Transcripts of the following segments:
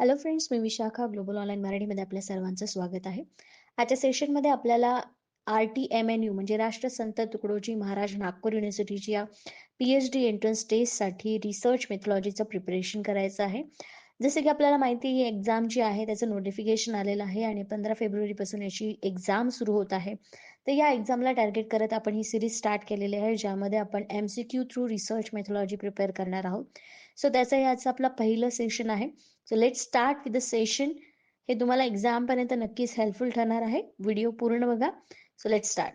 Hello friends मी Vishakha global online मराठीमध्ये आपल्या सर्वांचं स्वागत आहे. आजच्या सेशनमध्ये आपल्याला R T M N U म्हणजे राष्ट्रसंत तुकडोजी महाराज नागपूर युनिव्हर्सिटीच्या पी एच डी एंट्रन्स टेस्टसाठी रिसर्च मेथॉलॉजीचं प्रिपरेशन करायचं आहे. जसे की आपल्याला माहिती आहे ही एक्झाम जी आहे त्याचं नोटिफिकेशन आलेलं आहे आणि पंधरा फेब्रुवारीपासून याची एक्झाम सुरू होत आहे. तर या एक्झामला टार्गेट करत आपण ही सिरीज स्टार्ट केलेली आहे ज्यामध्ये आपण M C Q through research methodology prepare करणार आहोत. सो त्याचं हे आपला आपलं पहिलं सेशन आहे. So let start with the session हे तुम्हाला एक्झामपर्यंत नक्कीच हेल्पफुल ठरणार आहे. व्हिडिओ पूर्ण बघा. So let start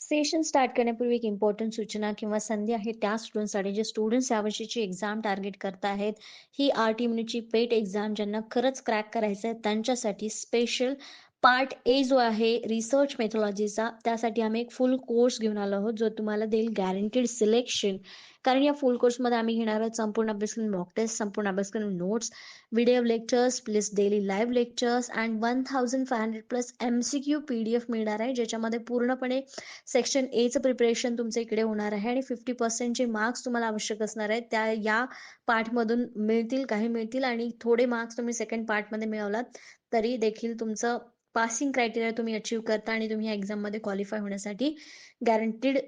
session start करण्यापूर्वी एक इम्पॉर्टंट सूचना किंवा संधी आहे. त्या स्टुडंटसाठी जे स्टुडंट्स यावर्षीची एक्झाम टार्गेट करत आहेत ही आर टी मिनिटची पेट एक्झाम ज्यांना खरंच क्रॅक करायचं आहे त्यांच्यासाठी स्पेशल पार्ट ए जो आहे रिसर्च मेथॉलॉजीचा त्यासाठी आम्ही एक फुल कोर्स घेऊन आलो आहोत जो तुम्हाला देईल गॅरंटीड सिलेक्शन कारण या फुल कोर्समध्ये आम्ही घेणार आहोत संपूर्ण अभ्यासक्रम मॉक टेस्ट संपूर्ण अभ्यासक्रम notes video lectures plus daily live lectures and one thousand five hundred plus M C Q P D F मिळणार आहे ज्याच्यामध्ये पूर्णपणे सेक्शन एचं प्रिपरेशन तुमचं इकडे होणार आहे आणि फिफ्टी पर्सेंटचे मार्क्स तुम्हाला आवश्यक असणार आहेत. त्या या पार्टमधून मिळतील काही मिळतील आणि थोडे मार्क्स तुम्ही सेकंड पार्टमध्ये मिळवलात तरी देखील तुमचं पासिंग क्रायटेरिया तुम्ही अचीव करता आणि तुम्ही एक्झाममध्ये क्वालिफाय होण्यासाठी गॅरंटीड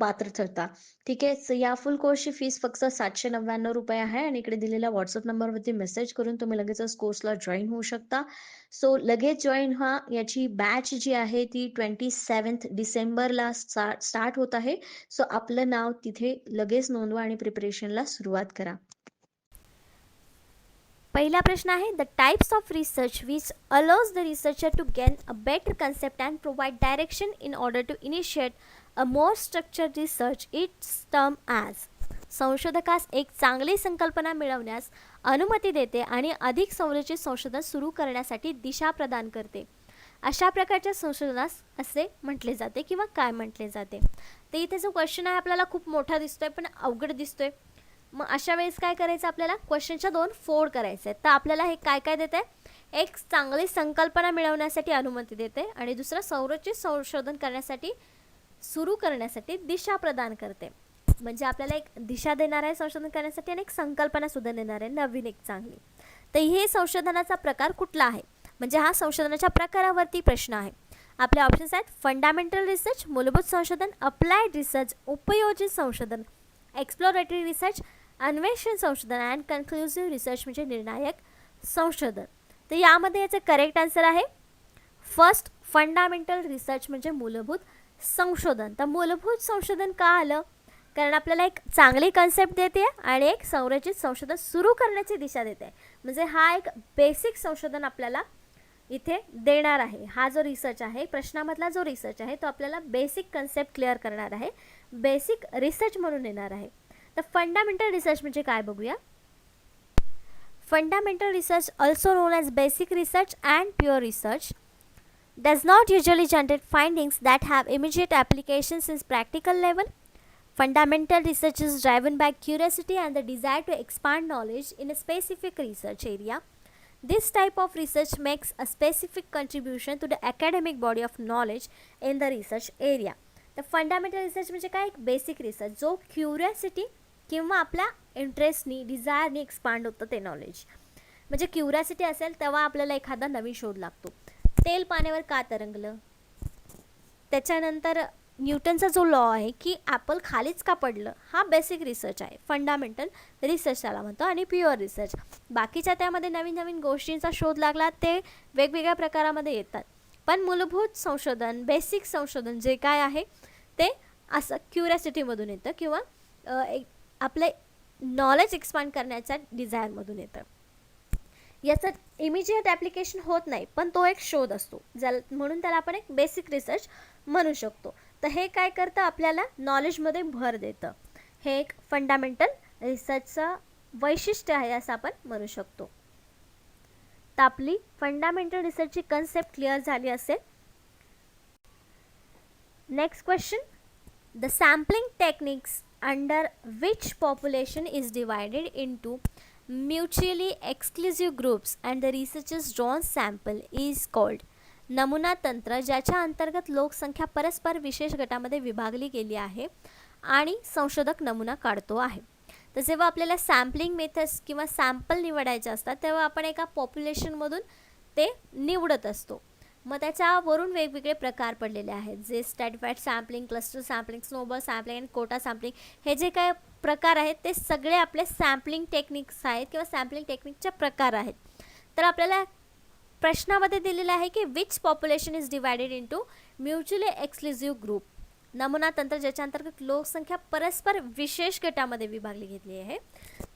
पात्र ठरता. ठीक आहे? या फुल कोर्सची फीस फक्त सातशे नव्याण्णव रुपये आहे आणि इकडे दिलेल्या व्हॉट्सअप नंबरवरती मेसेज करून तुम्ही लगेचच कोर्सला जॉईन होऊ शकता. सो लगेच जॉईन व्हा याची बॅच जी आहे ती ट्वेंटी सेवन्थ डिसेंबरला स्टार्ट होत आहे. सो आपलं नाव तिथे लगेच नोंदवा आणि प्रिपरेशनला सुरुवात करा. पहिला प्रश्न आहे the types of research which allows the researcher to gain a better concept and provide direction in order to initiate a more structure research it's term as संशोधकास एक चांगली संकल्पना मिळवण्यास अनुमती देते आणि अधिक संरचित संशोधन सुरू करण्यासाठी दिशा प्रदान करते. अशा प्रकारच्या संशोधनास असे म्हटले जाते किंवा काय म्हटले जाते. तर इथे जो क्वेश्चन आहे आपल्याला खूप मोठा दिसतोय पण अवघड दिसतोय. मग अशा वेळेस काय करायचं आपल्याला? क्वेश्चनच्या दोन फोड करायचे आहेत. तर आपल्याला हे काय काय देते एक चांगली संकल्पना मिळवण्यासाठी अनुमती देते आणि दुसरं संरचित संशोधन करण्यासाठी सुरू करण्यासाठी दिशा प्रदान करते. म्हणजे आपल्याला एक दिशा देणार आहे संशोधन करण्यासाठी आणि एक संकल्पना सुद्धा देणार आहे. नवीन एक चांगली. तर हे संशोधनाचा प्रकार कुठला आहे? म्हणजे हा संशोधनाच्या प्रकारावरती प्रश्न आहे. आपले ऑप्शन्स आहेत फंडामेंटल रिसर्च मूलभूत संशोधन अप्लाइड रिसर्च उपयोजित संशोधन एक्सप्लोरेटरी रिसर्च अन्वेषण संशोधन अँड कन्क्लुझिव्ह रिसर्च म्हणजे निर्णायक संशोधन. तर यामध्ये याचं करेक्ट आन्सर आहे. फर्स्ट फंडामेंटल रिसर्च म्हणजे मूलभूत संशोधन. तर मूलभूत संशोधन का आलं? कारण आपल्याला एक चांगली कन्सेप्ट देते आणि एक संरचित संशोधन सुरू करण्याची दिशा देते. म्हणजे हा एक बेसिक संशोधन आपल्याला इथे देणार आहे. हा जो रिसर्च आहे प्रश्नामधला जो रिसर्च आहे तो आपल्याला बेसिक कन्सेप्ट क्लिअर करणार आहे. बेसिक रिसर्च म्हणून येणार आहे. तर फंडामेंटल रिसर्च म्हणजे काय बघूया fundamental research also known as basic research and pure research does not usually generate findings that have immediate applications in practical level. Fundamental research is driven by curiosity and the desire to expand knowledge in a specific research area. This type of research makes a specific contribution to the academic body of knowledge in the research area. तर fundamental research म्हणजे काय एक basic research जो curiosity किंवा आपल्या इंटरेस्टनी डिझायरनी expand होतं ते knowledge म्हणजे क्युरॅसिटी असेल तेव्हा आपल्याला एखादा नवीन शोध लागतो. तेल पाण्यावर का तरंगलं? त्याच्यानंतर न्यूटनचा जो लॉ आहे की ॲपल खालीच का पडलं? हा बेसिक रिसर्च आहे. फंडामेंटल रिसर्च त्याला म्हणतो आणि प्युअर रिसर्च बाकीच्या त्यामध्ये नवीन नवीन गोष्टींचा शोध लागला ते वेगवेगळ्या प्रकारामध्ये येतात. पण मूलभूत संशोधन बेसिक संशोधन जे काय आहे ते असं क्युरॅसिटीमधून येतं किंवा एक आपले नॉलेज एक्सपांड करण्याच्या डिझायरमधून येतं. याचं इमिजिएट ॲप्लिकेशन होत नाही पण तो एक शोध असतो. ज्याला म्हणून त्याला आपण एक बेसिक रिसर्च म्हणू शकतो. तर हे काय करतं? आपल्याला नॉलेजमध्ये भर देतं. हे एक फंडामेंटल रिसर्चचं वैशिष्ट्य आहे असं आपण म्हणू शकतो. तर आपली फंडामेंटल रिसर्चची कन्सेप्ट क्लिअर झाली असेल. Next question the sampling techniques under which population is divided into mutually exclusive groups and the researcher's drawn sample is called नमुना तंत्र ज्याच्या अंतर्गत लोकसंख्या परस्पर विशेष गटामध्ये विभागली गेली आहे आणि संशोधक नमुना काढतो आहे. तर जेव्हा आपल्याला सॅम्पलिंग मेथड्स किंवा सॅम्पल निवडायचे असतात तेव्हा आपण एका पॉप्युलेशनमधून ते निवडत असतो. मग त्याच्यावरून वेगवेगळे प्रकार पडलेले आहेत. जे stratified sampling cluster sampling snowball sampling आणि कोटा सॅम्पलिंग हे जे काय प्रकार आहेत ते सगळे आपले सॅम्पलिंग टेक्निक्स आहेत किंवा सॅम्पलिंग टेक्निकचे प्रकार आहेत. तर आपल्याला प्रश्नामध्ये दिलेलं आहे की which population is divided into mutually exclusive group नमुना तंत्र ज्याच्या अंतर्गत लोकसंख्या परस्पर विशेष गटामध्ये विभागली घेतली आहे.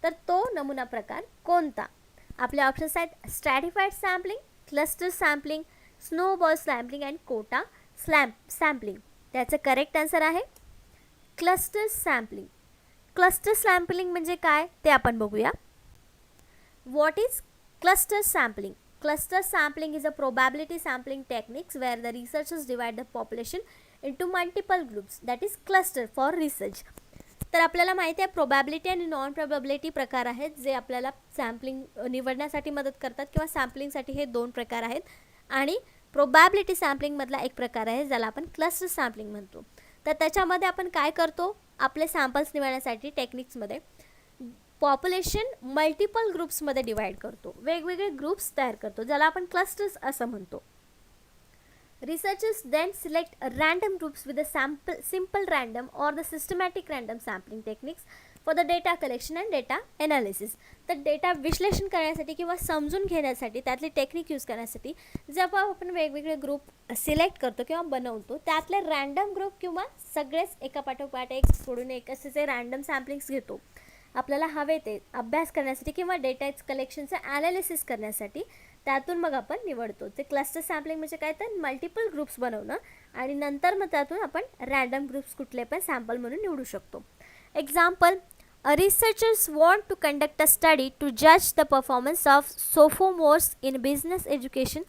तर तो नमुना प्रकार कोणता? आपले ऑप्शन्स आहेत stratified sampling cluster sampling snowball sampling and quota slump sampling. त्याचं करेक्ट आन्सर आहे क्लस्टर सॅम्पलिंग. क्लस्टर सॅम्पलिंग म्हणजे काय ते आपण बघूया. What is cluster sampling cluster sampling is a probability sampling techniques where the research is divide the population into multiple groups that is cluster for research तर आपल्याला माहिती आहे प्रोबॅबिलिटी आणि नॉन प्रोबॅबिलिटी प्रकार आहेत जे आपल्याला सॅम्पलिंग निवडण्यासाठी मदत करतात किंवा सॅम्पलिंगसाठी हे दोन प्रकार आहेत. आणि प्रोबॅबिलिटी सॅम्पलिंगमधला एक प्रकार आहे ज्याला आपण क्लस्टर सॅम्पलिंग म्हणतो. तर त्याच्यामध्ये आपण काय करतो? आपले सॅम्पल्स निवडण्यासाठी टेक्निक्समध्ये पॉप्युलेशन मल्टिपल ग्रुप्समध्ये डिवाईड करतो. वेगवेगळे ग्रुप्स तयार करतो ज्याला आपण क्लस्टर्स असं म्हणतो. Researchers then select random groups with a sample simple random or the systematic random sampling techniques for the data collection and data analysis तर डेटा विश्लेषण करण्यासाठी किंवा समजून घेण्यासाठी त्यातली टेक्निक यूज करण्यासाठी जेव्हा आपण वेगवेगळे ग्रुप सिलेक्ट करतो किंवा बनवतो त्यातले रँडम ग्रुप किंवा सगळेच एका पाठोपाठ एक सोडून एक असे जे रँडम सॅम्पलिंग्स घेतो आपल्याला हवे ते अभ्यास करण्यासाठी किंवा डेटा कलेक्शनचं ॲनालिसिस करण्यासाठी त्यातून मग आपण निवडतो. ते क्लस्टर सॅम्पलिंग म्हणजे काय? तर मल्टिपल ग्रुप्स बनवणं आणि नंतर मग त्यातून आपण रँडम ग्रुप्स कुठले पण सॅम्पल म्हणून निवडू शकतो. Example, a researchers want to conduct a study to judge the performance of sophomores in business education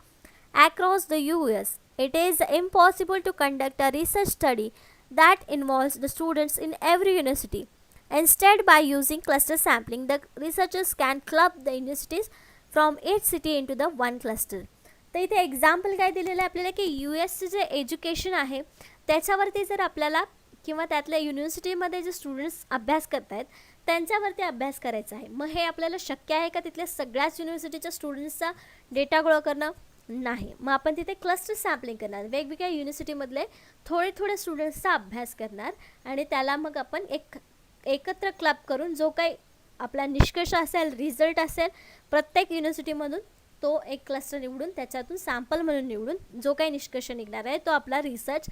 across the US. It is impossible to conduct a research study that involves the students in every university. Instead, by using cluster sampling, the researchers can club the universities from each city into the one cluster. तर इथे example काय दिलेलं आहे आपल्याला की you एसचं जे education आहे त्याच्यावरती जर आपल्याला किंवा त्यातल्या युनिव्हर्सिटीमध्ये जे स्टुडंट्स अभ्यास करत आहेत त्यांच्यावरती अभ्यास करायचा आहे. मग हे आपल्याला शक्य आहे का तिथल्या सगळ्याच युनिव्हर्सिटीच्या स्टुडंट्सचा डेटा गोळा करणं? नाही. मग आपण तिथे क्लस्टर सॅम्पलिंग करणार. वेगवेगळ्या युनिव्हर्सिटीमधले थोडे थोडे स्टुडंट्सचा अभ्यास करणार आणि त्याला मग आपण एक एकत्र क्लब करून जो काही आपला निष्कर्ष असेल रिझल्ट असेल प्रत्येक युनिव्हर्सिटीमधून तो एक क्लस्टर निवडून त्याच्यातून सॅम्पल म्हणून निवडून जो काही निष्कर्ष निघणार आहे तो आपला रिसर्च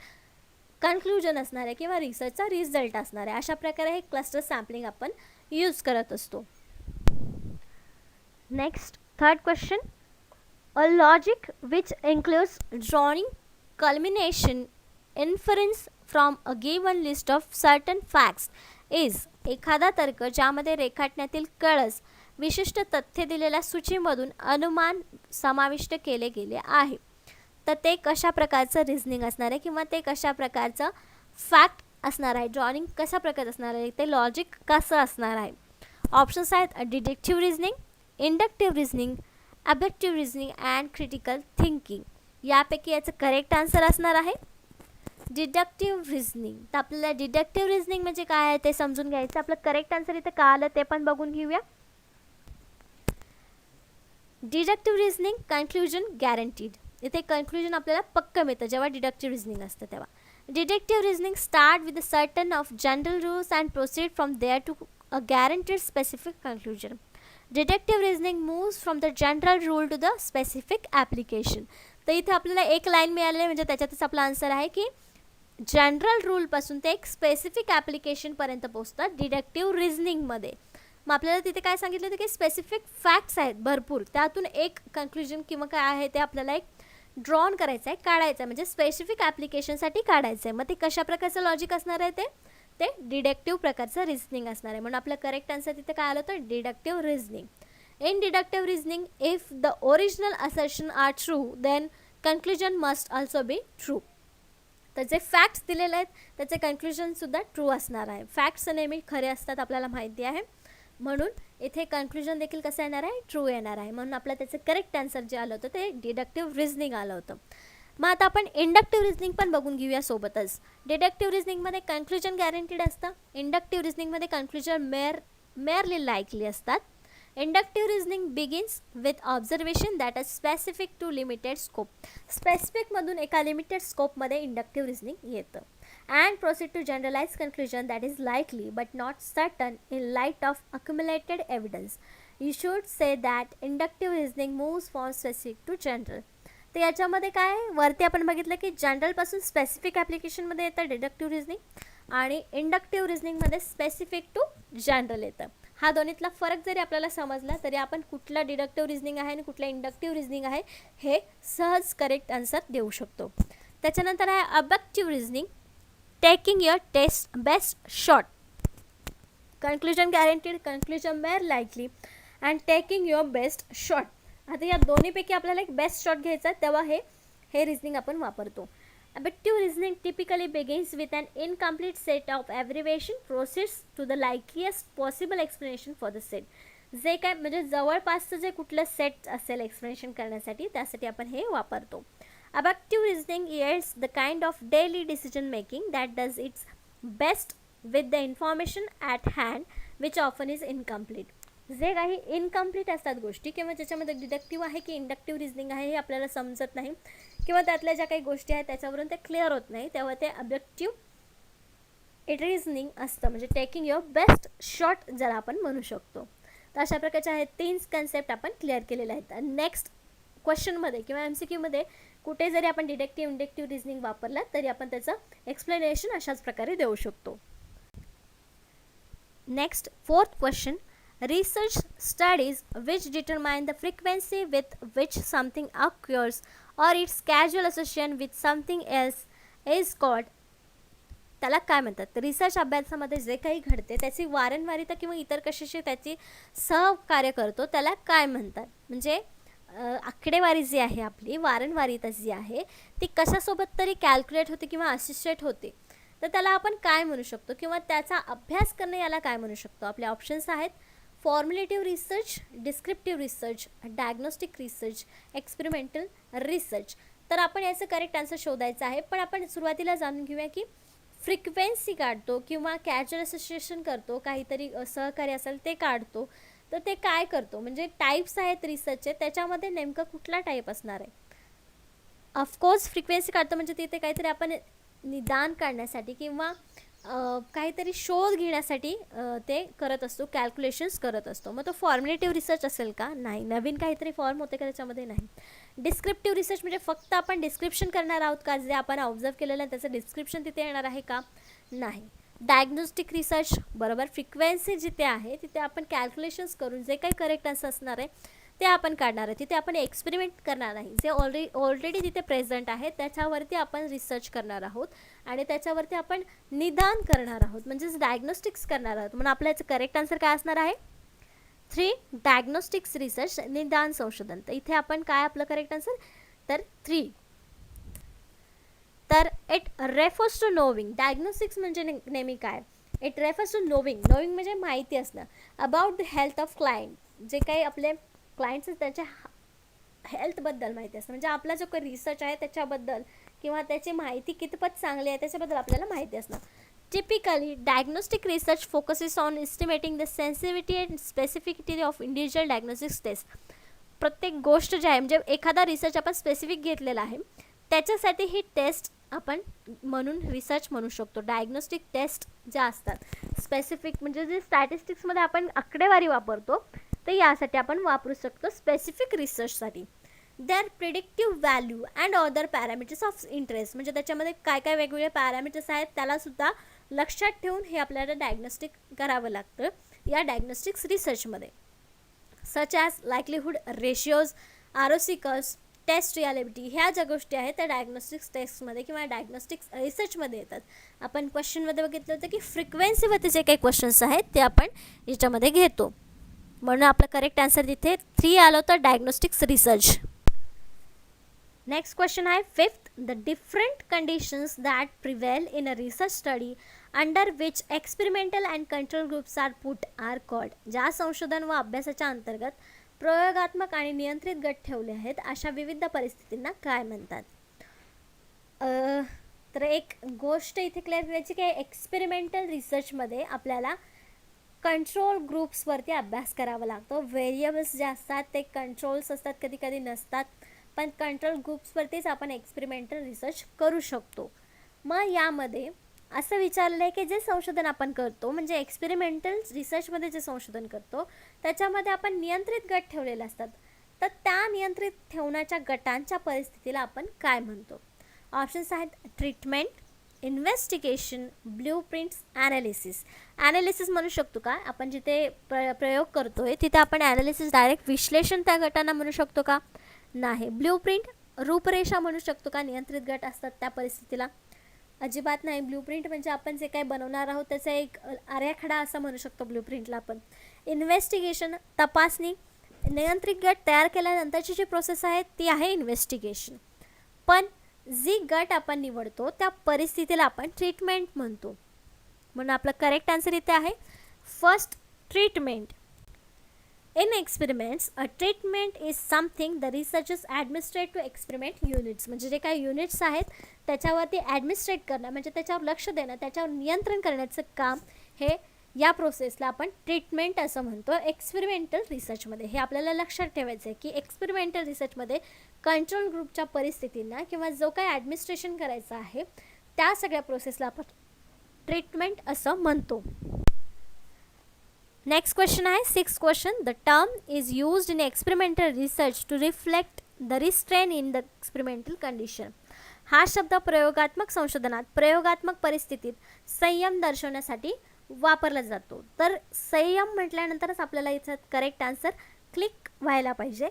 कन्क्लुजन असणार आहे किंवा रिसर्चचा रिझल्ट असणार आहे अशा प्रकारे हे क्लस्टर सॅम्पलिंग आपण यूज करत असतो. Next third question. A logic which includes drawing culmination inference from a given list of certain facts is एखादा तर्क ज्यामध्ये रेखाटण्यातील कळस विशिष्ट तथ्य दिलेल्या सूचीमधून अनुमान समाविष्ट केले गेले आहे. तर ते कशा प्रकारचं रिझनिंग असणार आहे किंवा ते कशा प्रकारचं फॅक्ट असणार आहे? ड्रॉइंग कशा प्रकारचं असणार आहे? ते लॉजिक कसं असणार आहे? ऑप्शन्स आहेत deductive reasoning inductive reasoning abductive reasoning and critical thinking यापैकी याचं करेक्ट आन्सर असणार आहे. डिडक्टिव्ह रिझनिंग तर आपल्याला डिडक्टिव्ह रिझनिंग म्हणजे काय आहे ते समजून घ्यायचं. आपलं करेक्ट आन्सर इथं का आलं ते पण बघून घेऊया. डिडक्टिव्ह रिझनिंग कन्क्लुजन गॅरंटीड इथे कन्क्लुजन आपल्याला पक्क मिळतं जेव्हा डिडक्टिव्ह रिझनिंग असतं तेव्हा. Deductive reasoning start with a certain of general rules and proceed from there to a guaranteed specific conclusion deductive reasoning moves from the general rule to the specific application तर इथे आपल्याला एक line मिळालेली आहे म्हणजे त्याच्यातच आपला आन्सर आहे की जनरल रूलपासून ते एक स्पेसिफिक ॲप्लिकेशनपर्यंत पोचतात डिडक्टिव्ह रिझनिंगमध्ये मग आपल्याला तिथे काय सांगितलं होतं की स्पेसिफिक फॅक्ट्स आहेत भरपूर. त्यातून एक कन्क्लुजन किंवा काय आहे ते आपल्याला एक ड्रॉन करायचं आहे काढायचं आहे म्हणजे स्पेसिफिक ॲप्लिकेशनसाठी काढायचं आहे मग ते कशा प्रकारचं लॉजिक असणार आहे ते? ते डिडक्टिव्ह प्रकारचं रिझनिंग असणार आहे. म्हणून आपलं करेक्ट आन्सर तिथे काय आलं होतं deductive reasoning in deductive reasoning if the original assertion are true then conclusion must also be true तर जे फॅक्ट्स दिलेले आहेत त्याचे कन्क्लुजनसुद्धा ट्रू असणार आहे. फॅक्ट्स नेहमी खरे असतात आपल्याला माहिती आहे. म्हणून इथे कन्क्लुजन देखील कसं येणार आहे? ट्रू येणार आहे. म्हणून आपलं त्याचं करेक्ट आन्सर जे आलं होतं ते डिडक्टिव्ह रिझनिंग आलं होतं. मग आता आपण इंडक्टिव्ह रिझनिंग पण बघून घेऊया सोबतच. डिडक्टिव्ह रिझनिंगमध्ये कन्क्लुजन गॅरंटीड असतं. इंडक्टिव्ह रिझनिंगमध्ये कन्क्लुजन मेअर मेअरली लायकली असतात. Inductive reasoning begins with observation that is specific to limited scope स्पेसिफिकमधून एका लिमिटेड स्कोपमध्ये इंडक्टिव्ह रिझनिंग येतं. And proceed to generalize conclusion that is likely but not certain in light of accumulated evidence. You should say that inductive reasoning moves from specific to general तर याच्यामध्ये काय आहे? वरती आपण बघितलं की जनरलपासून स्पेसिफिक ॲप्लिकेशनमध्ये येतं डिडक्टिव्ह रिझनिंग आणि इंडक्टिव्ह रिझनिंगमध्ये स्पेसिफिक टू जनरल येतं. हा दोन्हीतला फरक जरी आपल्याला समजला तरी आपण कुठला डिडक्टिव्ह रिझनिंग आहे आणि कुठलं इंडक्टिव्ह रिझनिंग आहे हे सहज करेक्ट आन्सर देऊ शकतो. त्याच्यानंतर आहे abductive reasoning taking your test best shot conclusion guaranteed conclusion mere likely and taking your best shot आता या दोन्हीपैकी आपल्याला एक बेस्ट शॉट घ्यायचा आहे तेव्हा हे हे रिझनिंग आपण वापरतो. Abductive reasoning typically begins with an incomplete set of abbreviation process to the likeliest possible explanation for the set जे काय म्हणजे जवळपासचं जे कुठलं सेट असेल एक्सप्लेनेशन करण्यासाठी त्यासाठी आपण हे वापरतो. Abductive reasoning yields the kind of daily decision making that does its best with the information at hand which often is incomplete जे काही इनकम्प्लीट असतात गोष्टी किंवा ज्याच्यामध्ये डिडक्टिव्ह आहे की इंडक्टिव्ह रिझनिंग आहे हे आपल्याला समजत नाही किंवा त्यातल्या ज्या काही गोष्टी आहेत त्याच्यावरून ते क्लिअर होत नाही तेव्हा ते अब्जेक्टिव्ह इट रिझनिंग असतं. म्हणजे टेकिंग युअर बेस्ट शॉट ज्याला आपण म्हणू शकतो. तर अशा प्रकारच्या आहेत तीन कन्सेप्ट आपण क्लिअर केलेले आहेत. नेक्स्ट क्वेश्चनमध्ये किंवा एम सी क्यूमध्ये कुठे जरी आपण डिडेक्टिव्ह इंडेक्टिव्ह रिझनिंग वापरला तरी आपण त्याचं एक्सप्लेनेशन अशाच प्रकारे देऊ शकतो. Next fourth question research studies which determine the frequency with which something occurs or its casual association with something else is called त्याला काय म्हणतात? रिसर्च अभ्यासामध्ये जे काही घडते त्याची वारंवारिता किंवा इतर कशाशी त्याची सहकार्य करतो त्याला काय म्हणतात? म्हणजे आकडेवारी जी आहे आपली वारंवारिता जी आहे ती कशासोबत तरी कॅल्क्युलेट होते किंवा असिस्टेट होते तर त्याला आपण काय म्हणू शकतो? किंवा त्याचा अभ्यास करणे याला काय म्हणू शकतो? आपले ऑप्शन्स आहेत formulative research descriptive research diagnostic research experimental research तर आपण याचं करेक्ट आन्सर शोधायचं आहे. पण आपण सुरुवातीला जाणून घेऊया की फ्रिक्वेन्सी काढतो किंवा कॅज्युअल असोसिएशन करतो काहीतरी सहकार्य असेल ते काढतो. तर ते काय करतो? म्हणजे टाईप्स आहेत रिसर्चचे त्याच्यामध्ये नेमकं कुठला टाईप असणार आहे? ऑफकोर्स फ्रिक्वेन्सी काढतो म्हणजे तिथे काहीतरी आपण निदान काढण्यासाठी किंवा काहीतरी शोध घेण्यासाठी ते करत असतो कॅल्क्युलेशन्स करत असतो. मग तो फॉर्म्युलेटिव्ह रिसर्च असेल का? नाही. नवीन काहीतरी फॉर्म होते का त्याच्यामध्ये? नाही. डिस्क्रिप्टिव्ह रिसर्च म्हणजे फक्त आपण डिस्क्रिप्शन करणार आहोत का? जे आपण ऑब्झर्व केलेलं आहे त्याचं डिस्क्रिप्शन तिथे येणार आहे का? नाही. डायग्नोस्टिक रिसर्च बरोबर फ्रिक्वेन्सी जिथे आहे तिथे आपण कॅल्क्युलेशन्स करून जे काही करेक्ट असं असणार आहे ते आपण काढणार आहे. तिथे आपण एक्सपेरिमेंट करणार नाही. जे ऑलरेडी ऑलरेडी तिथे प्रेझेंट आहे त्याच्यावरती आपण रिसर्च करणार आहोत आणि त्याच्यावरती आपण निदान करणार आहोत. म्हणजेच डायग्नोस्टिक्स करणार आहोत. म्हणून आपल्याचं याचं करेक्ट आन्सर काय असणार आहे? थ्री डायग्नोस्टिक्स रिसर्च निदान संशोधन. तर इथे आपण काय आपलं करेक्ट आन्सर तर थ्री तर it refers to knowing diagnostics म्हणजे नेहमी काय? It refers to knowing knowing म्हणजे माहिती असणं. About the health of client जे काही आपले क्लायंट्स त्याच्या हेल्थबद्दल माहिती असतं म्हणजे आपला जो काही रिसर्च आहे त्याच्याबद्दल किंवा त्याची माहिती कितपत चांगली आहे त्याच्याबद्दल आपल्याला माहिती असणं. Typically diagnostic research focuses on estimating the sensitivity and specificity of individual diagnostics test प्रत्येक गोष्ट जी आहे म्हणजे एखादा रिसर्च आपण स्पेसिफिक घेतलेला आहे त्याच्यासाठी ही टेस्ट आपण म्हणून रिसर्च म्हणू शकतो. डायग्नोस्टिक टेस्ट ज्या असतात स्पेसिफिक म्हणजे जे स्टॅटिस्टिक्समध्ये आपण आकडेवारी वापरतो तर यासाठी आपण वापरू शकतो specific रिसर्चसाठी their predictive value and other parameters of interest म्हणजे त्याच्यामध्ये काय काय वेगवेगळे पॅरामीटर्स आहेत त्यालासुद्धा लक्षात ठेवून हे आपल्याला डायग्नोस्टिक करावं लागतं या डायग्नोस्टिक्स रिसर्चमध्ये सच ॲज लाईकलीहूड रेशिओज आरोसिकस टेस्ट रियालिटी ह्या ज्या गोष्टी आहेत त्या डायग्नॉस्टिक्स टेस्टमध्ये किंवा डायग्नोस्टिक्स रिसर्चमध्ये येतात. आपण क्वेश्चनमध्ये बघितलं होतं की फ्रिक्वेन्सीवरती जे काही क्वेश्चन्स आहेत ते आपण याच्यामध्ये घेतो. म्हणून आपलं करेक्ट आन्सर तिथे थ्री आलं होतं डायग्नोस्टिक्स रिसर्च नेक्स्ट क्वेश्चन आहे fifth the different conditions that prevail in a research study under which experimental and control groups are put are called ज्या संशोधन व अभ्यासाच्या अंतर्गत प्रयोगात्मक आणि नियंत्रित गट ठेवले आहेत अशा विविध परिस्थितींना काय म्हणतात? तर एक गोष्ट इथे क्लिअर करायची की एक्सपेरिमेंटल रिसर्चमध्ये आपल्याला कंट्रोल ग्रुप्सवरती अभ्यास करावा लागतो. व्हेरिएबल्स जे असतात ते कंट्रोल्स असतात कधी कधी नसतात पण कंट्रोल ग्रुप्सवरतीच आपण एक्सपेरिमेंटल रिसर्च करू शकतो. मग यामध्ये असं विचारलं आहे की जे संशोधन आपण करतो म्हणजे एक्सपेरिमेंटल रिसर्चमध्ये जे संशोधन करतो त्याच्यामध्ये आपण नियंत्रित गट ठेवलेले असतात. तर त्या नियंत्रित ठेवण्याच्या गटांच्या परिस्थितीला आपण काय म्हणतो? ऑप्शन्स आहेत treatment investigation blueprints analysis analysis म्हणू शकतो का? आपण जिथे प्र प्रयोग करतो आहे तिथे आपण ॲनालिसिस डायरेक्ट विश्लेषण त्या गटांना म्हणू शकतो का? नाही. ब्ल्यू प्रिंट रूपरेषा म्हणू शकतो का? नियंत्रित गट असतात त्या परिस्थितीला. अजिबात नाही. ब्लूप्रिंट म्हणजे आपण जे काही बनवणार आहोत त्याचा एक आराखडा असं म्हणू शकतो ब्लूप्रिंटला आपण. इन्व्हेस्टिगेशन तपासणी नियंत्रित गट तयार केल्यानंतरची जी प्रोसेस आहे ती आहे इन्व्हेस्टिगेशन पण जी गट आपण निवडतो त्या परिस्थितीला आपण ट्रीटमेंट म्हणतो. म्हणून आपलं करेक्ट आन्सर इथे आहे. First treatment in experiments a treatment is something the researchers administrate to experiment units म्हणजे जे काही युनिट्स आहेत त्याच्यावरती ॲडमिनिस्ट्रेट करणं म्हणजे त्याच्यावर लक्ष देणं त्याच्यावर नियंत्रण करण्याचं काम हे या प्रोसेसला आपण ट्रीटमेंट असं म्हणतो. एक्सपेरिमेंटल रिसर्चमध्ये हे आपल्याला लक्षात ठेवायचं आहे की एक्सपेरिमेंटल रिसर्चमध्ये कंट्रोल ग्रुपच्या परिस्थितींना किंवा जो काही ॲडमिनिस्ट्रेशन करायचं आहे त्या सगळ्या प्रोसेसला आपण ट्रीटमेंट असं म्हणतो. नेक्स्ट क्वेश्चन आहे six question the term is used in experimental research to reflect the restrain in the experimental condition हा शब्द प्रयोगात्मक संशोधनात प्रयोगात्मक परिस्थितीत संयम दर्शवण्यासाठी वापरला जातो. तर संयम म्हटल्यानंतरच आपल्याला याचा करेक्ट आन्सर क्लिक व्हायला पाहिजे.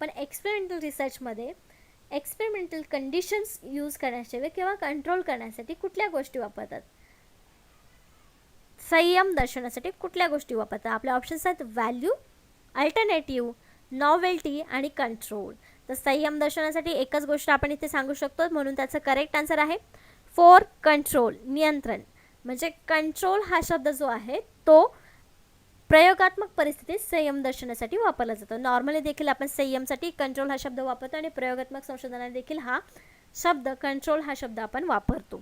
पण एक्सपेरिमेंटल रिसर्चमध्ये एक्सपेरिमेंटल कंडिशन्स यूज करण्यासाठी किंवा कंट्रोल करण्यासाठी कुठल्या गोष्टी वापरतात? संयम दर्शवण्यासाठी कुठल्या गोष्टी वापरतात? आपले ऑप्शन्स आहेत व्हॅल्यू अल्टरनेटिव्ह नॉवेल्टी आणि कंट्रोल तर संयम दर्शवण्यासाठी एकच गोष्ट आपण इथे सांगू शकतो म्हणून त्याचं करेक्ट आन्सर आहे फोर कंट्रोल नियंत्रण. म्हणजे कंट्रोल हा शब्द जो आहे तो प्रयोगात्मक परिस्थितीत संयम दर्शवण्यासाठी वापरला जातो. नॉर्मली देखील आपण संयमसाठी कंट्रोल हा शब्द वापरतो आणि प्रयोगात्मक संशोधनात देखील हा शब्द कंट्रोल हा शब्द आपण वापरतो.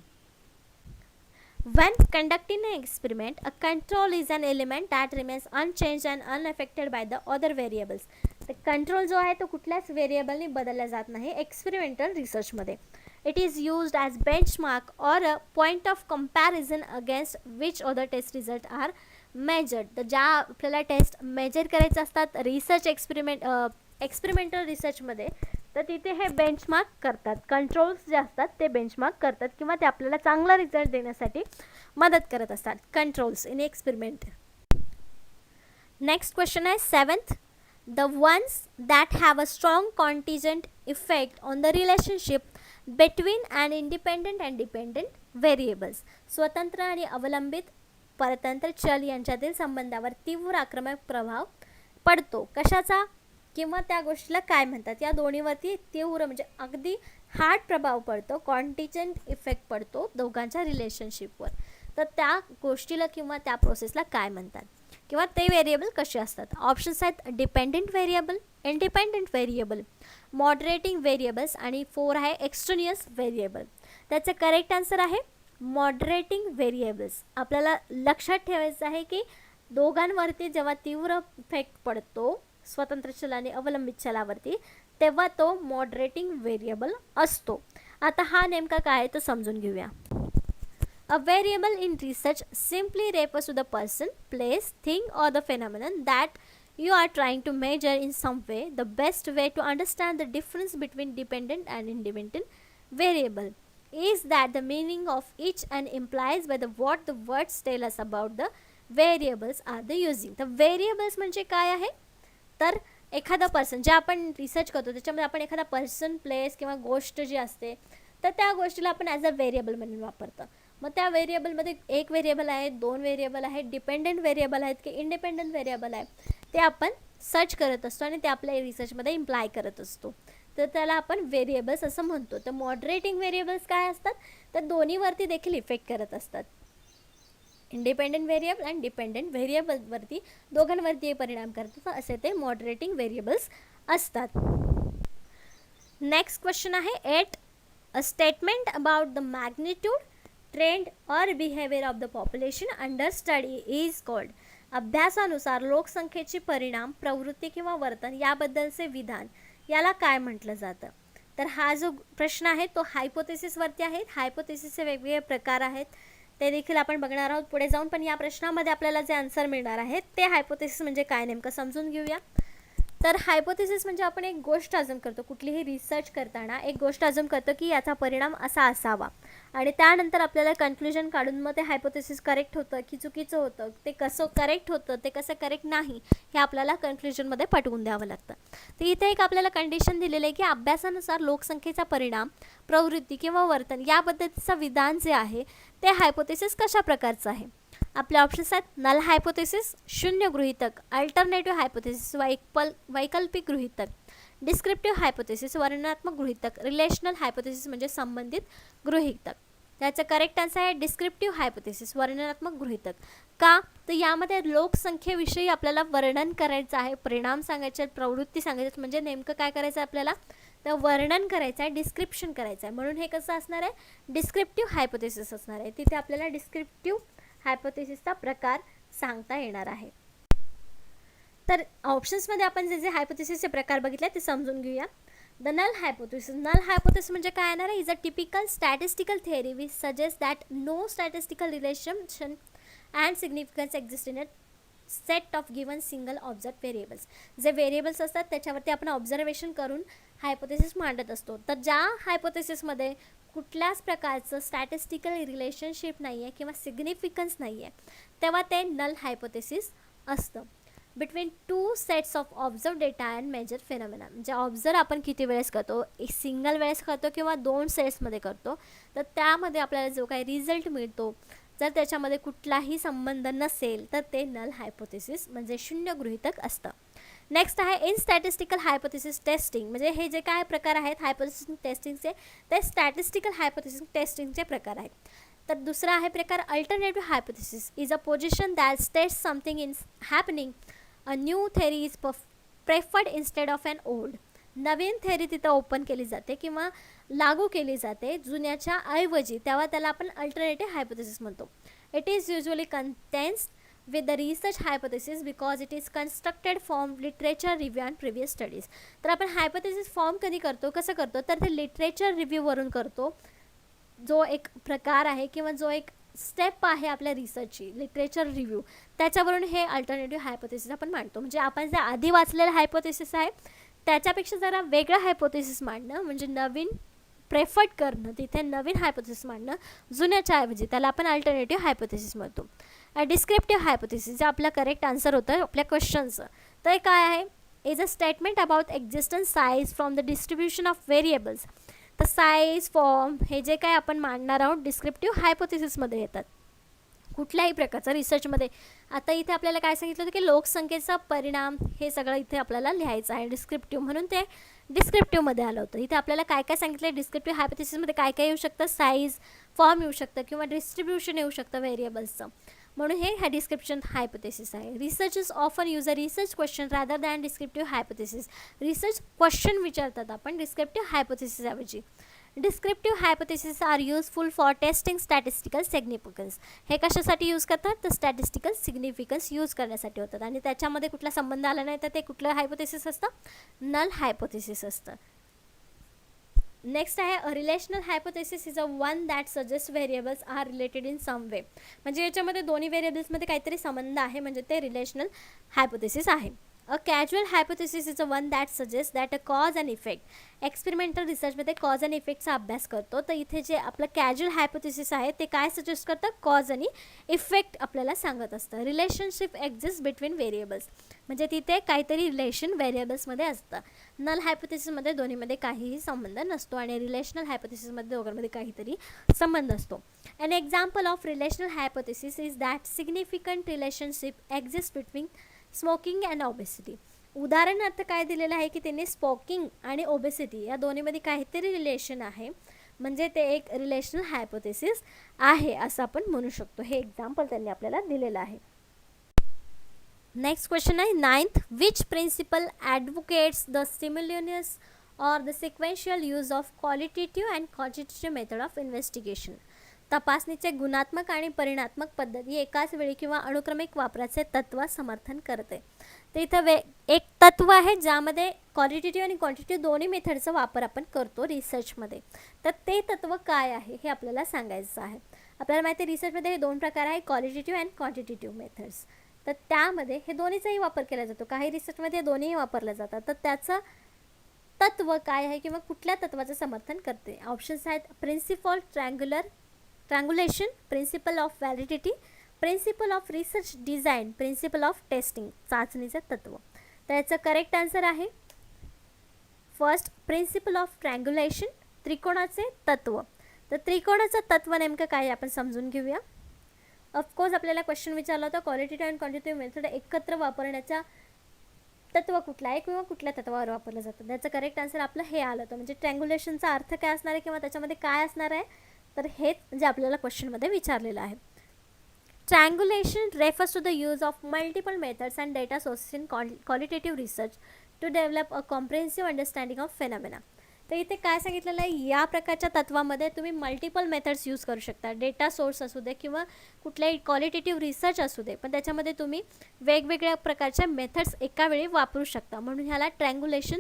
When conducting an experiment, a control is an element that remains unchanged and unaffected by the other variables. तर कंट्रोल जो आहे तो कुठल्याच व्हेरिएबलने बदलला जात नाही एक्सपेरिमेंटल रिसर्चमध्ये it is used as benchmark or a point of comparison against which other test result are measured तर ज्या आपल्याला टेस्ट मेजर करायचं असतात रिसर्च एक्सपेरिमेंट एक्सपेरिमेंटल रिसर्चमध्ये तर तिथे हे बेंचमार्क करतात. कंट्रोल्स जे असतात ते बेंचमार्क करतात किंवा ते आपल्याला चांगला रिझल्ट देण्यासाठी मदत करत असतात. Controls in experiment next question आहे seventh the ones that have a strong contingent effect on the relationship between and independent and dependent variables स्वतंत्र आणि अवलंबित परतंत्र चल यांच्यातील संबंधावर तीव्र आक्रमक प्रभाव पडतो. कशाचा? किंवा त्या गोष्टीला काय म्हणतात? या दोन्हीवरती तीव्र म्हणजे अगदी हार्ड प्रभाव पडतो कॉन्टिजंट इफेक्ट पडतो दोघांच्या रिलेशनशिपवर. तर त्या गोष्टीला किंवा त्या प्रोसेसला काय म्हणतात? किंवा ते व्हेरिएबल कसे असतात? ऑप्शन्स आहेत dependent variable independent variable moderating variables आणि फोर आहे एक्स्ट्रोनियस व्हेरिएबल. त्याचे करेक्ट आन्सर आहे मॉडरेटिंग व्हेरिएबल्स. आपल्याला लक्षात ठेवायचं आहे की दोघांवरती जेव्हा तीव्र इफेक्ट पडतो स्वतंत्र चलाने अवलंबित चलावरती तेव्हा तो मॉडरेटिंग व्हेरिएबल असतो. आता हा नेमका काय आहे तर समजून घेऊया. A variable in research simply refers to the person place thing or the phenomenon that you are trying to measure in some way the best way to understand the difference between dependent and independent variable is that the meaning of each and implies by the what the words tell us about the variables are the using the variables म्हणजे काय आहे? तर एखादा person जे आपण research करतो त्याच्यामध्ये आपण एखादा पर्सन प्लेस किंवा गोष्ट जी असते तर त्या गोष्टीला आपण ॲज अ व्हेरिएबल म्हणून वापरतो. मग त्या व्हेरिएबलमध्ये एक व्हेरिएबल आहे दोन व्हेरिएबल आहेत डिपेंडंट व्हेरिएबल आहेत की इंडिपेंडंट व्हेरिएबल आहे ते आपण सर्च करत असतो आणि ते आपल्या रिसर्चमध्ये इम्प्लाय करत असतो. तर त्याला आपण व्हेरिएबल्स असं म्हणतो. तर मॉडरेटिंग व्हेरिएबल्स काय असतात? तर दोन्हीवरती देखील इफेक्ट करत असतात. इंडिपेंडंट व्हेरिएबल अँड डिपेंडंट व्हेरिएबलवरती दोघांवरती परिणाम करतात. असे ते मॉडरेटिंग व्हेरिएबल्स असतात. नेक्स्ट क्वेश्चन आहे eight a statement about the magnitude trend or behaviour of the population under study is called अभ्यासानुसार लोकसंख्येचे परिणाम प्रवृत्ती किंवा वर्तन याबद्दलचे विधान याला काय म्हटलं जातं? तर हा जो प्रश्न आहे तो हायपोथेसिसवरती आहे. हायपोथेसिसचे वेगवेगळे प्रकार आहेत. ते देखील आपण बघणार आहोत. पुढे जाऊन पण या प्रश्नामध्ये आपल्याला जे आन्सर मिळणार आहे ते हायपोथेसिस म्हणजे काय नेमकं समजून घेऊया. तर हायपोथेसिस म्हणजे आपण एक गोष्ट अजून करतो. कुठलीही रिसर्च करताना एक गोष्ट अजून करतो की याचा परिणाम असा असावा. आणि त्यानंतर आपल्याला कन्क्लुजन काढून मग ते हायपोथेसिस करेक्ट होतं की चुकीचं होतं ते कसं करेक्ट होतं ते कसं करेक्ट नाही हे आपल्याला कन्क्लुजनमध्ये पटवून द्यावं लागतं. तर इथे एक आपल्याला कंडिशन दिलेलं आहे की अभ्यासानुसार लोकसंख्येचा परिणाम प्रवृत्ती किंवा वर्तन या पद्धतीचं विधान जे आहे ते हायपोथेसिस कशा प्रकारचं आहे? आपले ऑप्शन्स आहेत नल हायपोथेसिस शून्य गृहितक अल्टरनेटिव्ह हायपोथेसिस वैकल वैकल्पिक गृहितक डिस्क्रिप्टिव्ह हायपोथेसिस वर्णनात्मक गृहितक रिलेशनल हायपोथेसिस म्हणजे संबंधित गृहितक. त्याचं करेक्ट आन्सर आहे डिस्क्रिप्टिव्ह हायपोथेसिस वर्णनात्मक गृहितक. का? तर यामध्ये लोकसंख्येविषयी आपल्याला वर्णन करायचं आहे परिणाम सांगायचे आहेत प्रवृत्ती सांगायचे आहेत म्हणजे नेमकं काय करायचं आहे आपल्याला? तर वर्णन करायचं आहे डिस्क्रिप्शन करायचं आहे. म्हणून हे कसं असणार आहे? डिस्क्रिप्टिव्ह हायपोथेसिस असणार आहे. तिथे आपल्याला डिस्क्रिप्टिव्ह हायपोथेसिसचा प्रकार सांगता येणार आहे. तर ऑप्शन्समध्ये आपण जे जे हायपोथेसिसचे प्रकार बघितले ते समजून घेऊया. The null hypothesis null hypothesis म्हणजे काय येणार आहे? Is a typical statistical theory which suggest that no statistical relation and significance exist in a set of given single observe variables जे व्हेरिएबल्स असतात त्याच्यावरती आपण ऑब्झर्वेशन करून हायपोथेसिस मांडत असतो. तर ज्या हायपोथेसिसमध्ये कुठल्याच प्रकारचं स्टॅटिस्टिकल रिलेशनशिप नाही आहे किंवा सिग्निफिकन्स नाही आहे तेव्हा ते नल हायपोथेसिस असतं. Between two sets of observe data and measure phenomena म्हणजे ऑब्झर्व आपण किती वेळेस करतो? एक सिंगल वेळेस करतो किंवा दोन सेट्समध्ये करतो? तर त्यामध्ये आपल्याला जो काही रिझल्ट मिळतो जर त्याच्यामध्ये कुठलाही संबंध नसेल तर ते नल हायपोथेसिस म्हणजे शून्य गृहितक असतं. नेक्स्ट आहे इन स्टॅटिस्टिकल हायपोथेसिस टेस्टिंग म्हणजे हे जे काय प्रकार आहेत हायपोथेसिस टेस्टिंगचे ते स्टॅटिस्टिकल हायपोथेसिस टेस्टिंगचे प्रकार आहेत. तर दुसरा आहे प्रकार alternative hypothesis is a position that states something in happening a new theory is puff preferred instead of an old Naveen theory तिथं ओपन केली जाते किंवा लागू केली जाते जुन्याच्या ऐवजी. तेव्हा त्याला आपण अल्टरनेटिव्ह हायपोथेसिस म्हणतो. It is usually contains with the research hypothesis because it is constructed from literature review and previous studies. तर आपण हायपोथेसिस फॉर्म कधी करतो कसं करतो? तर ते लिटरेचर रिव्ह्यूवरून करतो. जो एक प्रकार आहे किंवा जो एक स्टेप आहे आपल्या रिसर्चची लिटरेचर रिव्ह्यू त्याच्यावरून हे अल्टरनेटिव्ह हायपोथेसिस आपण मांडतो. म्हणजे आपण जे आधी वाचलेलं हायपोथेसिस आहे त्याच्यापेक्षा जरा वेगळं हायपोथेसिस मांडणं म्हणजे नवीन प्रेफर्ड करणं तिथे नवीन हायपोथेसिस मांडणं जुन्याच्या ऐवजी त्याला आपण अल्टरनेटिव्ह हायपोथेसिस म्हणतो. डिस्क्रिप्टिव्ह हायपोथेसिस जे आपला करेक्ट आन्सर होतं आपल्या क्वेश्चनचं तर काय आहे? Is a statement about existence size from the distribution of variables तर साईज फॉर्म हे जे काय आपण मांडणार आहोत डिस्क्रिप्टिव्ह हायपोथेसिसमध्ये येतात. कुठल्याही प्रकारचं रिसर्चमध्ये आता इथे आपल्याला काय सांगितलं होतं की लोकसंख्येचा परिणाम हे सगळं इथे आपल्याला लिहायचं आहे. डिस्क्रिप्टिव्ह म्हणून ते डिस्क्रिप्टिव्हमध्ये आलं होतं. इथे आपल्याला काय काय सांगितलं आहे डिस्क्रिप्टिव्ह हायपोथेसिसमध्ये काय काय येऊ शकतं? साईज फॉर्म येऊ शकतं किंवा डिस्ट्रीब्युशन येऊ शकतं व्हेरिएबल्सचं म्हणून हे हा डिस्क्रिप्शन हायपोथेसिस आहे. Research is often use a research question rather than descriptive hypothesis research question विचारतात आपण descriptive हायपोथेसिसऐवजी descriptive hypothesis are useful for testing statistical significance हे कशासाठी यूज करतात? तर स्टॅटिस्टिकल सिग्निफिकन्स यूज करण्यासाठी होतात. आणि त्याच्यामध्ये कुठला संबंध आला नाही तर ते कुठलं हायपोथेसिस असतं? नल हायपोथेसिस असतं. नेक्स्ट आहे a relational hypothesis is a one that suggest variables are related in some way म्हणजे याच्यामध्ये दोन्ही व्हेरिएबल्समध्ये काहीतरी संबंध आहे म्हणजे ते रिलेशनल हायपोथेसिस आहे. A casual hypothesis is a one that suggest that a cause and effect experimental रिसर्चमध्ये कॉज अँड इफेक्टचा अभ्यास करतो. तर इथे जे आपलं कॅज्युअल हायपोथेसिस आहे ते काय सजेस्ट करतं? कॉज आणि इफेक्ट आपल्याला सांगत असतं. रिलेशनशिप एक्झिस्ट बिटवीन व्हेरिएबल्स म्हणजे तिथे काहीतरी रिलेशन व्हेरिएबल्समध्ये असतं. नल हायपोथेसिसमध्ये दोन्हीमध्ये काहीही संबंध नसतो आणि रिलेशनल हायपोथेसिसमध्ये दोघांमध्ये काहीतरी संबंध असतो. An example of relational hypothesis is that significant relationship exist between smoking and obesity. उदाहरणार्थ काय दिलेलं आहे की त्यांनी स्मोकिंग आणि ओबेसिटी या दोन्हीमध्ये काहीतरी रिलेशन आहे. म्हणजे ते एक रिलेशनल हायपोथेसिस आहे असं आपण म्हणू शकतो. हे एक्झाम्पल त्यांनी आपल्याला दिलेलं आहे. नेक्स्ट क्वेश्चन आहे ninth which principle advocates the simulaneous or the sequential use of qualitative and quantitative method of investigation तपासणीचे गुणात्मक आणि परिणात्मक पद्धती एकाच वेळी किंवा अनुक्रमिक वापराचे तत्व समर्थन करते. तर इथं वे एक तत्व आहे ज्यामध्ये क्वालिटेटिव्ह आणि क्वांटिटेटिव्ह दोन्ही मेथडचा वापर आपण करतो रिसर्चमध्ये तर ते तत्व काय आहे हे आपल्याला सांगायचं आहे. आपल्याला माहिती आहे रिसर्चमध्ये हे दोन प्रकार आहे क्वालिटेटिव्ह अँड क्वांटिटेटिव्ह मेथड्स तर त्यामध्ये हे दोन्हीचाही वापर केला जातो. काही रिसर्चमध्ये दोन्हीही वापरल्या जातात. तर त्याचं तत्व काय आहे किंवा कुठल्या तत्वाचं समर्थन करते? ऑप्शन्स आहेत principle triangular triangulation principle of validity principle of research design principle of testing चाचणीचं तत्व. तर याचं करेक्ट आन्सर आहे. फर्स्ट प्रिन्सिपल ऑफ ट्रँग्युलेशन त्रिकोणाचे तत्व. तर त्रिकोणाचं तत्व नेमकं काय आहे आपण समजून घेऊया. ऑफकोर्स आपल्याला क्वेश्चन विचारला होता क्वालिटेटिव्ह अँड क्वांटिटेटिव्ह मेथड एकत्र वापरण्याचा तत्व कुठला आहे किंवा कुठल्या तत्वावर वापरलं जातं? त्याचं करेक्ट आन्सर आपलं हे आलं होतं. म्हणजे ट्रँग्युलेशनचा अर्थ काय असणार आहे किंवा त्याच्यामध्ये काय असणार आहे? तर हेच जे आपल्याला क्वेश्चनमध्ये विचारलेलं आहे. Triangulation refers to the use of multiple methods and data sources in qual- qualitative research to develop a comprehensive understanding of तर इथे काय सांगितलेलं आहे? या प्रकारच्या तत्वामध्ये तुम्ही मल्टिपल मेथड्स यूज करू शकता. डेटा सोर्स असू दे किंवा कुठल्याही क्वालिटेटिव्ह रिसर्च असू दे पण त्याच्यामध्ये तुम्ही वेगवेगळ्या प्रकारच्या मेथड्स एकावेळी वापरू शकता. म्हणून ह्याला ट्रँग्युलेशन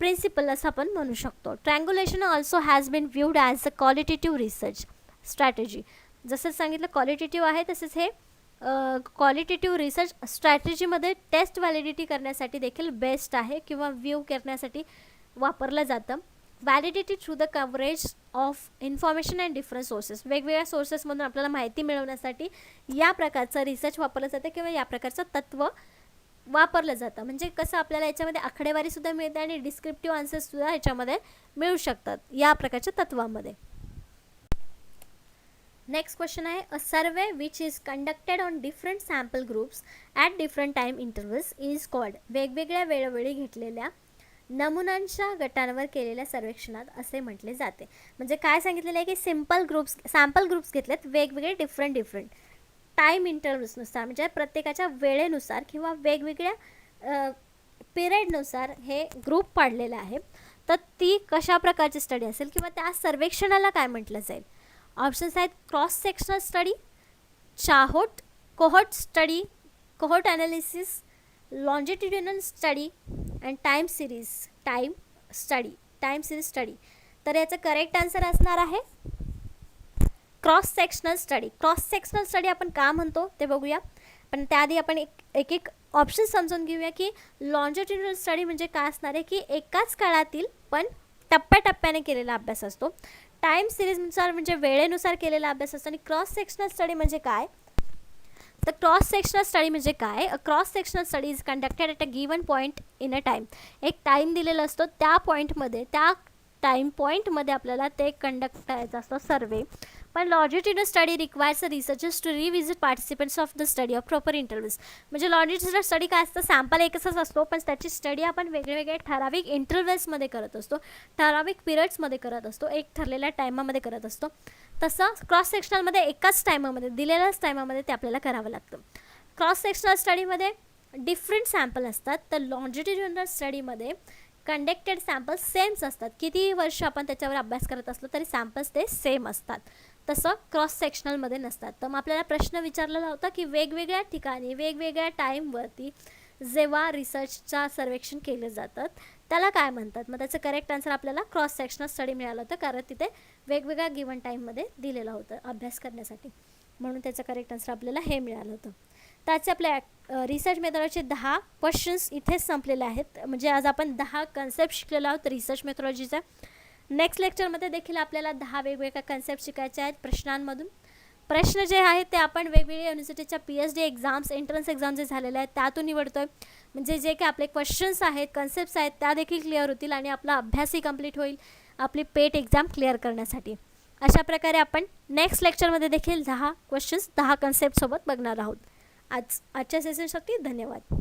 प्रिन्सिपल असं आपण म्हणू शकतो. Triangulation also has been viewed as a qualitative research strategy जसं सांगितलं क्वालिटेटिव्ह आहे तसेच हे क्वालिटेटिव्ह रिसर्च स्ट्रॅटेजीमध्ये टेस्ट व्हॅलिडिटी करण्यासाठी देखील बेस्ट आहे किंवा व्ह्यू करण्यासाठी वापरलं जातं. Validity through the coverage of information and different sources वेगवेगळ्या सोर्सेसमधून आपल्याला माहिती मिळवण्यासाठी या प्रकारचं रिसर्च वापरलं जातं किंवा या प्रकारचं तत्व वापरलं जातं. म्हणजे कसं आपल्याला याच्यामध्ये आकडेवारीसुद्धा मिळते आणि डिस्क्रिप्टिव्ह आन्सर्ससुद्धा याच्यामध्ये मिळू शकतात या प्रकारच्या तत्वामध्ये. नेक्स्ट क्वेश्चन आहे a survey which is conducted on different sample groups at different time intervals is called वेगवेगळ्या वेळोवेळी घेतलेल्या नमुनांच्या गटांवर केलेल्या सर्वेक्षणात असे म्हटले जाते. म्हणजे काय सांगितलेलं आहे की सिंपल ग्रुप्स सॅम्पल ग्रुप्स घेतलेत वेगवेगळे डिफरंट डिफरंट टाईम इंटरव्हल्सनुसार म्हणजे प्रत्येकाच्या वेळेनुसार किंवा वेगवेगळ्या पिरियडनुसार हे ग्रुप पाडलेलं आहे. तर ती कशा प्रकारची स्टडी असेल किंवा त्या सर्वेक्षणाला काय म्हटलं जाईल? ऑप्शन्स आहेत cross sectional study चाहोट cohort study cohort analysis longitudinal study and time series time study time series study. तर याचं करेक्ट आन्सर असणार आहे cross sectional study cross sectional study आपण का म्हणतो ते बघूया. पण त्याआधी आपण एक एक एक ऑप्शन समजून घेऊया की लॉन्जिट्युडिनल स्टडी म्हणजे काय असणार आहे की एकाच काळातील पण टप्प्याटप्प्याने केलेला अभ्यास असतो. टाईम सिरीजनुसार म्हणजे वेळेनुसार केलेला अभ्यास असतो. आणि क्रॉस सेक्शनल स्टडी म्हणजे काय? तर क्रॉस सेक्शनल स्टडी म्हणजे काय? Cross sectional study is conducted at a given point in a time एक टाईम दिलेला असतो. त्या पॉईंटमध्ये त्या टाईम पॉईंटमध्ये आपल्याला ते कंडक्ट करायचा असतो सर्वे पण longitudinal study requires a researchers to revisit participants of the study of proper interviews म्हणजे लॉजिट्युडल स्टडी काय असतं सॅम्पल एकच असतो पण त्याची स्टडी आपण वेगवेगळ्या ठराविक इंटरव्हल्समध्ये करत असतो ठराविक पिरियड्समध्ये करत असतो एक ठरलेल्या टायमामध्ये करत असतो. तसं क्रॉस सेक्शनलमध्ये एकाच टायमामध्ये दिलेल्याच टायमामध्ये ते आपल्याला करावं लागतं. क्रॉस सेक्शनल स्टडीमध्ये डिफरंट सॅम्पल असतात तर लॉन्जिट्युडनल स्टडीमध्ये कंडक्टेड सॅम्पल्स सेम्स असतात. कितीही वर्ष आपण त्याच्यावर अभ्यास करत असलो तरी सॅम्पल्स ते सेम असतात. तसं क्रॉस सेक्शनलमध्ये नसतात. तर मग आपल्याला प्रश्न विचारलेला होता की वेगवेगळ्या ठिकाणी वेगवेगळ्या टाईमवरती जेव्हा रिसर्चचा सर्वेक्षण केलं जातात त्याला काय म्हणतात? मग त्याचं करेक्ट आन्सर आपल्याला क्रॉस सेक्शनल स्टडी मिळालं होतं कारण तिथे वेगवेगळ्या गिवन टाईममध्ये दिलेलं होतं अभ्यास करण्यासाठी. म्हणून त्याचं करेक्ट आन्सर आपल्याला हे मिळालं होतं. त्याचे आपल्या रिसर्च मेथॉलॉजीचे दहा क्वेश्चन्स इथेच संपलेले आहेत. म्हणजे आज आपण दहा कन्सेप्ट शिकलेलो आहोत रिसर्च मेथॉलॉजीचा नेक्स्ट लेक्चरमध्ये देखील आपल्याला दहा वेगवेगळ्या कन्सेप्ट शिकायचे आहेत प्रश्नांमधून. प्रश्न जे आहेत ते आपण वेगवेगळ्या युनिव्हर्सिटीच्या P H D exams entrance exam जे झालेले आहेत त्यातून निवडतो आहे म्हणजे जे काही आपले क्वेश्चन्स आहेत कन्सेप्ट्स आहेत त्या देखील क्लिअर होतील आणि आपला अभ्यासही कंप्लीट होईल आपली पेट एक्झाम क्लिअर करण्यासाठी. अशा प्रकारे आपण नेक्स्ट लेक्चरमध्ये देखील दहा क्वेश्चन्स दहा कन्सेप्टसोबत बघणार आहोत. आज आजच्या सेशनसाठी धन्यवाद.